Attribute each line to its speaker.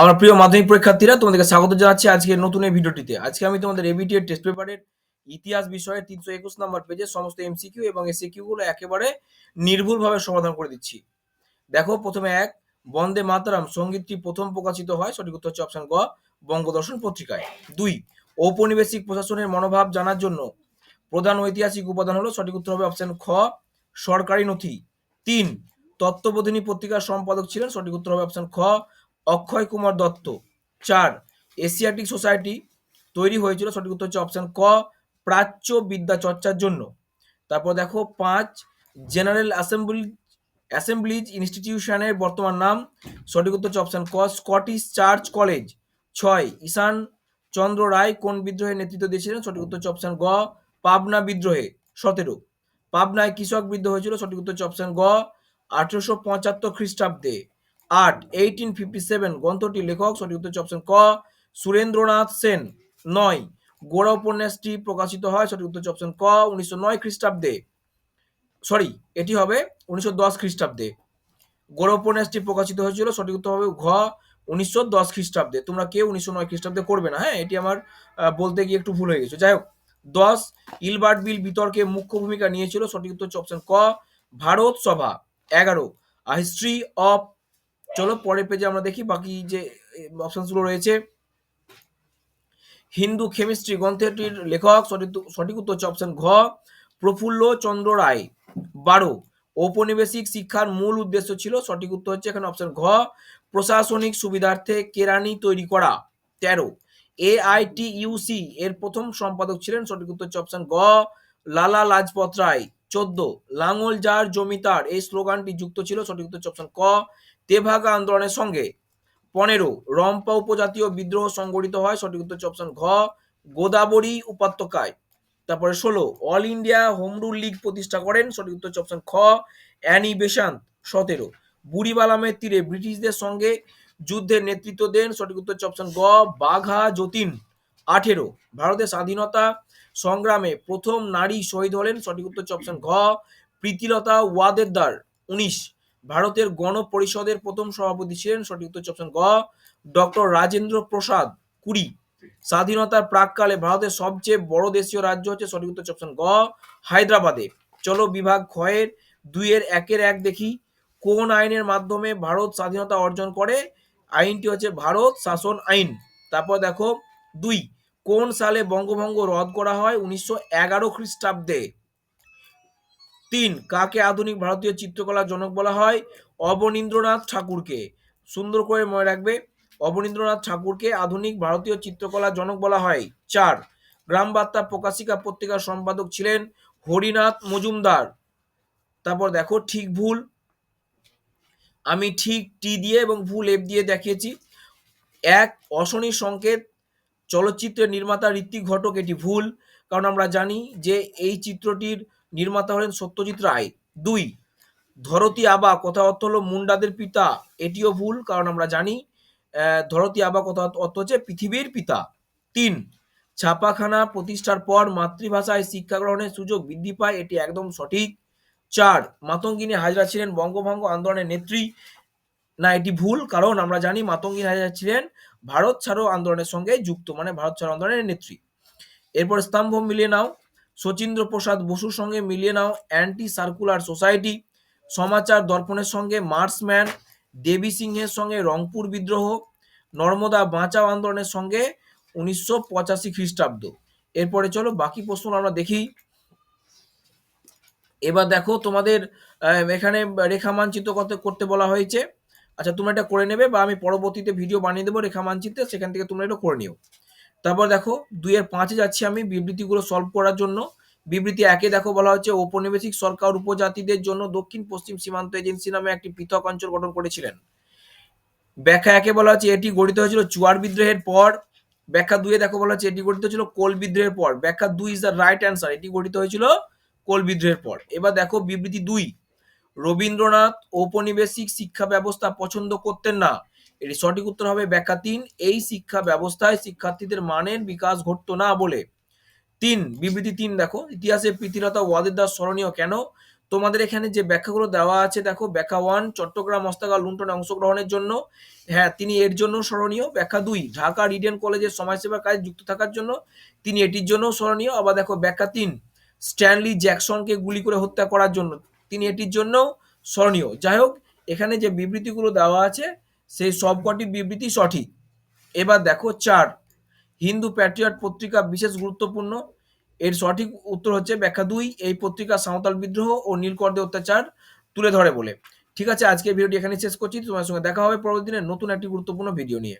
Speaker 1: আমার প্রিয় মাধ্যমিক পরীক্ষার্থীরা, তোমাদেরকে স্বাগত জানাচ্ছি আজকের নতুন এই ভিডিওটিতে। আজকে আমি তোমাদের এবিটি এর টেস্ট পেপারের ইতিহাস বিষয়ের তিনশো একুশ নম্বর পেজে সমস্ত এমসিকিউ এবং এসিকিউ গুলো একেবারে নির্ভুলভাবে সমাধান করে দিচ্ছি। দেখো, প্রথমে এক, বন্দে মাতরম, সঙ্গীতটি প্রথম প্রকাশিত হয়, সঠিক উত্তর হচ্ছে অপশন গ, বঙ্গদর্শন পত্রিকায়। দুই, ঔপনিবেশিক প্রশাসনের মনোভাব জানার জন্য প্রধান ঐতিহাসিক উপাদান হলো, সঠিক উত্তর হবে অপশন খ, সরকারি নথি। তিন, তত্ত্ববোধিনী পত্রিকার সম্পাদক ছিলেন, সঠিক উত্তর হবে অপশন খ অক্ষয় কুমার দত্ত। চার, এশিয়াটিক সোসাইটি তৈরি হয়েছিল, সঠিক উত্তর হচ্ছে অপশন ক, প্রাচ্য বিদ্যা চর্চার জন্য। তারপর দেখো, পাঁচ, জেনারেল অ্যাসেম্বলি, অ্যাসেম্বলিজ ইনস্টিটিউশনের বর্তমান নাম, সঠিক উত্তর হচ্ছে অপশন ক, স্কটিশ চার্চ কলেজ। ছয়, ঈশান চন্দ্র রায় কোন বিদ্রোহের নেতৃত্ব দিয়েছিলেন? সঠিক উত্তর হচ্ছে অপশন গ, পাবনা বিদ্রোহে, সতেরো। পাবনায় কৃষক বিদ্রোহ হয়েছিল, সঠিক উত্তর হচ্ছে অপশন গ, আঠেরোশো পঁচাত্তর খ্রিস্টাব্দে। আট এইটিন ফিফটি সেভেন গ্রন্থটির লেখক, সঠিক উত্তর অপশন ক, সুরেন্দ্রনাথ সেন। নয়, গোড়া উপন্যাসটি প্রকাশিত হয়, সঠিক উত্তর অপশন ক, উনিশশো নয় খ্রিস্টাব্দে। সরি এটি হবে উনিশশো দশ খ্রিস্টাব্দে। গোড়া উপন্যাসটি প্রকাশিত হয়েছিল, সঠিক উত্তর হবে ঘ, উনিশশো দশ খ্রিস্টাব্দে। তোমরা কেউ উনিশশো নয় খ্রিস্টাব্দে করবে না হ্যাঁ? এটি আমার বলতে গিয়ে একটু ভুল হয়ে গেছে। যাই হোক, দশ, ইলবার্ট বিল বিতর্কে মুখ্য ভূমিকা নিয়েছিল, সঠিক উত্তর অপশন ক, ভারত সভা। এগারো হিস্ট্রি অফ চলো পরের পেজে আমরা দেখি বাকি যে অপশনসগুলো রয়েছে। হিন্দু কেমিস্ট্রি গ্রন্থটির লেখক, সঠিক উত্তর হচ্ছে অপশন ঘ। প্রফুল্ল চন্দ্র রায়, বারো। ঔপনিবেশিক শিক্ষার মূল উদ্দেশ্য ছিল, সঠিক উত্তর হচ্ছে এখানে অপশন ঘ। প্রশাসনিক সুবিধার্থে কেরানি তৈরি করা, তেরো। এআইটিইউসি এর প্রথম সম্পাদক ছিলেন, সঠিক উত্তর হচ্ছে অপশন গ লালা লাজপত রায়, চোদ্দ। লাঙ্গল যার জমিদার এই স্লোগানটি যুক্ত ছিল, সঠিক উত্তর অপশন ক। তেভাগা আন্দোলনের সঙ্গে। পনেরো, রম্পা উপজাতীয় বিদ্রোহ সংগঠিত হয়, সঠিক উত্তর হচ্ছে অপশন ঘ, গোদাবরী উপত্যকায়। তারপরে ষোলো all India home rule league প্রতিষ্ঠা করেন, সঠিক উত্তর হচ্ছে অপশন খ অ্যানি বেশান্ত, সতেরো। বুড়িবালামের তীরে ব্রিটিশদের সঙ্গে যুদ্ধের নেতৃত্ব দেন, সঠিক উত্তর হচ্ছে অপশন গ বাঘা যতীন। আঠেরো, ভারতের স্বাধীনতা সংগ্রামে প্রথম নারী শহীদ হলেন, সঠিক উত্তর হচ্ছে অপশন ঘ, প্রীতিলতা ওয়াদেদার, উনিশ। ভারতের গণপরিষদের প্রথম সভাপতি ছিলেন সঠিক উত্তর অপশন গ, ডক্টর রাজেন্দ্র প্রসাদ কুড়ি। স্বাধীনতার প্রাককালে ভারতের সবচেয়ে বড় দেশীয় রাজ্য হচ্ছে সঠিক উত্তর অপশন গ, হায়দ্রাবাদে। চলো বিভাগ ক্ষয়ের দুইয়ের একের এক দেখি। কোন আইনের মাধ্যমে ভারত স্বাধীনতা অর্জন করে? আইনটি হচ্ছে ভারত শাসন আইন। তারপর দেখো দুই, কোন সালে বঙ্গভঙ্গ রদ করা হয়? উনিশশো এগারো খ্রিস্টাব্দে। তিন, কাকে আধুনিক ভারতীয় চিত্রকলার জনক বলা হয়? অবনীন্দ্রনাথ ঠাকুরকে। সুন্দর করে মনে রাখবে, অবনীন্দ্রনাথ ঠাকুরকে আধুনিক ভারতীয় চিত্রকলার জনক বলা হয়। চার গ্রাম বার্তা প্রকাশিকা পত্রিকার সম্পাদক ছিলেন হরিনাথ মজুমদার। তারপর দেখো, ঠিক ভুল। আমি ঠিক টি দিয়ে এবং ভুল এফ দিয়ে দেখিয়েছি। এক, অশনি সংকেত, চলচ্চিত্রের নির্মাতা ঋত্বিক ঘটক, এটি ভুল। কারণ আমরা জানি যে এই চিত্রটির নির্মাতা হলেন সত্যজিৎ রায়। দুই, ধরতি আবা, কথা অর্থ হলো মুন্ডাদের পিতা। এটিও ভুল, কারণ আমরা জানি ধরতি আবা, কথা অর্থ হচ্ছে পৃথিবীর পিতা। তিন, ছাপাখানা প্রতিষ্ঠার পর মাতৃভাষায় শিক্ষা গ্রহণের সুযোগ বৃদ্ধি পায়, এটি একদম সঠিক। চার, মাতঙ্গিনী হাজরা ছিলেন বঙ্গভঙ্গ আন্দোলনের নেত্রী। না, এটি ভুল, কারণ আমরা জানি মাতঙ্গিনী হাজরা ছিলেন ভারত ছাড়ো আন্দোলনের সঙ্গে যুক্ত মানে ভারত ছাড়ো আন্দোলনের নেত্রী। এরপর স্তম্ভ মিলিয়ে নাও। শচীন্দ্র প্রসাদ বসুর সঙ্গে মিলিয়ে নাও অ্যান্টি সার্কুলার সোসাইটি। সমাচার দর্পণের সঙ্গে মার্সম্যান দেবী সিংহের সঙ্গে রংপুর বিদ্রোহ। নর্মদা বাঁচাও আন্দোলনের সঙ্গে উনিশশো পঁচাশি খ্রিস্টাব্দ। এরপরে চলো বাকি প্রশ্ন আমরা দেখি। এবার দেখো তোমাদের এখানে রেখা মানচিত্র করতে করতে বলা হয়েছে। আচ্ছা তোমরা এটা করে নেবে বা আমি পরবর্তীতে ভিডিও বানিয়ে দেবো রেখা মানচিত্রে, সেখান থেকে তোমরা এটা করে নিও। তারপর দেখো দুইয়ের পাঁচে যাচ্ছি আমি বিবৃতিগুলো সলভ করার জন্য। বিবৃতি একে দেখো বলা হচ্ছে ঔপনিবেশিক সরকার উপজাতিদের জন্য দক্ষিণ পশ্চিম সীমান্ত এজেন্সি নামে একটি পৃথক অঞ্চল গঠন করেছিলেন। ব্যাখ্যা একে বলা হচ্ছে এটি গঠিত হয়েছিল চুয়ার বিদ্রোহের পর। ব্যাখ্যা দুয়ে দেখো বলা হচ্ছে এটি গঠিত হয়েছিল কোল বিদ্রোহের পর। ব্যাখ্যা দুই ইজ দ্য রাইট অ্যান্সার এটি গঠিত হয়েছিল কোল বিদ্রোহের পর। এবার দেখো বিবৃতি দুই, রবীন্দ্রনাথ ঔপনিবেশিক শিক্ষা ব্যবস্থা পছন্দ করতেন না। এটি সঠিক উত্তর হবে ব্যাখ্যা তিন এই শিক্ষা ব্যবস্থায় শিক্ষার্থীদের মানের বিকাশ ঘটতো না বলে। তিন, বিবৃতি তিন দেখো ইতিহাসে প্রীতিলতা ওয়াদেদার স্মরণীয় কেন? তোমাদের এখানে যে ব্যাখ্যাগুলো দেওয়া আছে দেখো, ব্যাখ্যা ওয়ান, চট্টগ্রাম হস্তাগার লুণ্ঠনে অংশগ্রহণের জন্য। হ্যাঁ তিনি এর জন্য স্মরণীয়। ব্যাখ্যা দুই, ঢাকা রিডেন কলেজের সমাজসেবার কাজে যুক্ত থাকার জন্য তিনি এটির জন্য স্মরণীয়। আবার দেখো, ব্যাখ্যা তিন, স্ট্যানলি জ্যাকসনকে গুলি করে হত্যা করার জন্য তিনি এটির জন্য স্মরণীয়। যাই হোক, এখানে যে বিবৃতিগুলো দেওয়া আছে সেই সবকটি বিবৃতি সঠিক। এবার দেখো চার। হিন্দু প্যাট্রিয়ট পত্রিকা বিশেষ গুরুত্বপূর্ণ। এর সঠিক উত্তর হচ্ছে ব্যাখ্যা দুই। এই পত্রিকা সাঁওতাল বিদ্রোহ ও নীলকরদের অত্যাচার তুলে ধরে বলে। ঠিক আছে আজকে ভিডিওটি এখানে শেষ করছি। তোমার সঙ্গে দেখা হবে পরবর্তী দিনে নতুন একটি গুরুত্বপূর্ণ ভিডিও নিয়ে।